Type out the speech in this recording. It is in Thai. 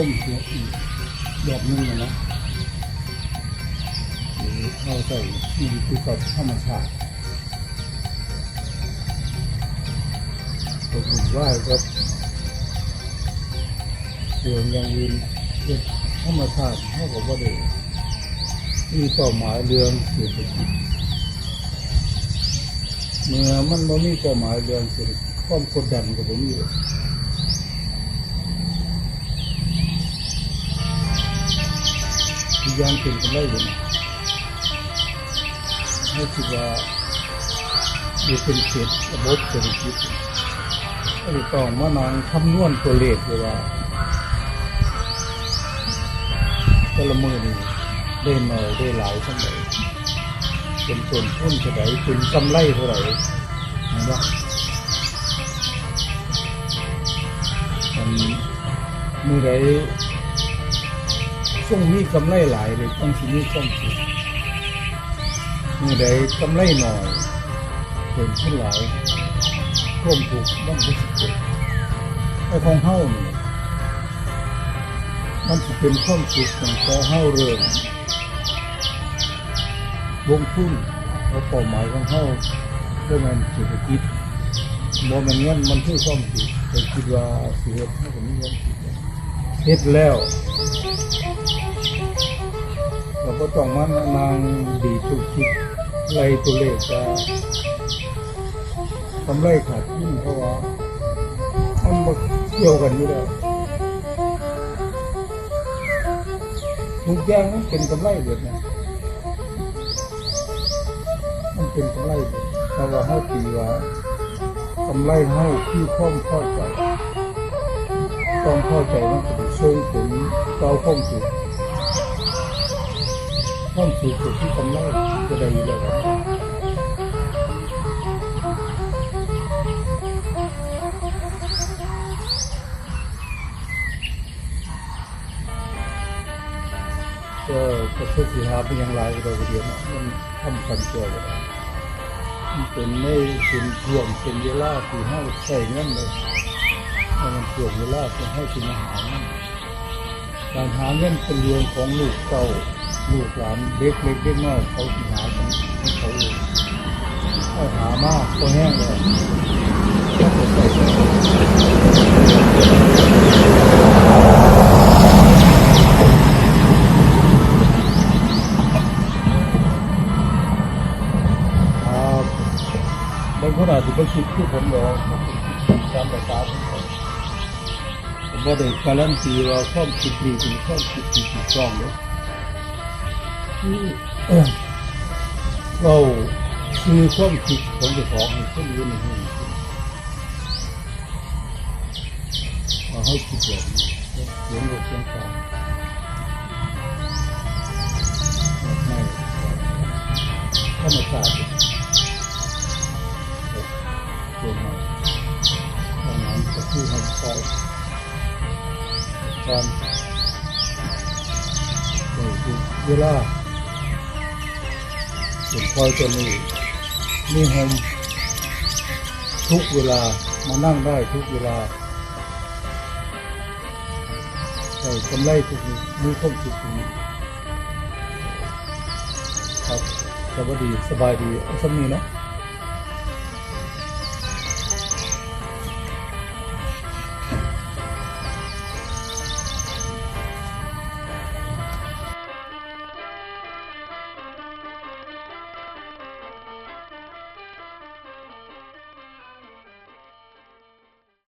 ต้มตัวอีกแบบนึงนะหรือเข้าใส่นี่คือกับธรรมชาติผมว่าครับเรื่องอย่างอื่นเป็นธรรมชาติเท่ากับว่าเด็กมีเป้าหมายเรื่องเศรษฐกิจเมื่อมันไม่มีเป้าหมายเรื่องเศรษฐกิจความกดดันกับผมอยู่ ทุกอย่างเป็นกำไรเลยนะให้คิดว่าอยู่เป็นเศษระบบเศรษฐกิจก็จะต้องมานางคำนวณตัวเลขเลยว่าแต่ละมือนี่ได้หน่อยได้หลายเท่าไหร่เป็นต้นทุนเท่าไหร่เป็นกำไรเท่าไหร่เห็นปะมันมือใด ช่วงนี้กำไรหลายเลยต้องที่นี่ต้องคิดมือใดกำไรหน่อยเพิ่มขึ้นหลายร่วมถูกต้องรู้สึกเกิดไอ้ของเฮ้าเนี่ยมันจะเป็นความสุขของพอเฮ้าเริ่มลงทุนเอาเป้าหมายของเฮ้าเพื่อมันเศรษฐกิจบ่แมันเงินมันคือความสุขแต่คิดว่าเสิเฮ็ดให้ผมมีความสุขเฮ็ดแล้ว เราก็ต้องมานางดีทุกคิดไล่ตัวเลขจะทำไรขาดทุนเพราะว่ามันมาเกี่ยวกันอยู่แล้วทุกอย่างมันเป็นกำไรเบิดนะมันเป็นกำไรเดแต่ว่าเฮาตีว่ากำไรเฮาคือความพอใจต้องพอใจมันก็จะส่งผลต่อความสุข ความสุขกับที่กำลังจะได้อยู่แล้วครับก็ก็เพื่อสิหาเป็นอย่างไรก็ได้เดียวนมันทำกันเกี่ยวกันมันเป็นไม่เป็นช่วงเป็นเวลาที่ห้าใส่เงินเลยมันช่วงเวลาที่ให้คุณหาเงินการหาเงินเป็นเรื่องของลูกเก่า ลูกหลานเด็กเล็กเด็กน้อยเขาหาของเขาเองเขาหามากก็แห้งเลยเขาก็ใส่ครับบางคนอาจจะไปคิดที่ผมหรอกตามภาษาของเขาผมว่าได้การันตีว่าความคิดดีเป็นความคิดที่ถูกต้องเลย เออเราคือความคิดของเจ้าของให้คนอื่นให้เอาให้คิดแบบนี้เสียงโลกเสียงกลางไม่ธรรมชาติตัวมาดังนั้นก็คือให้คอยการเวลา ผมคอยตัวนี้มีโฮมทุกเวลามานั่งได้ทุกเวลาใส่กำไรทุกนี้มีความสุขทุกนี้ครับสวัสดีสบายดีอาสักนี้เนาะ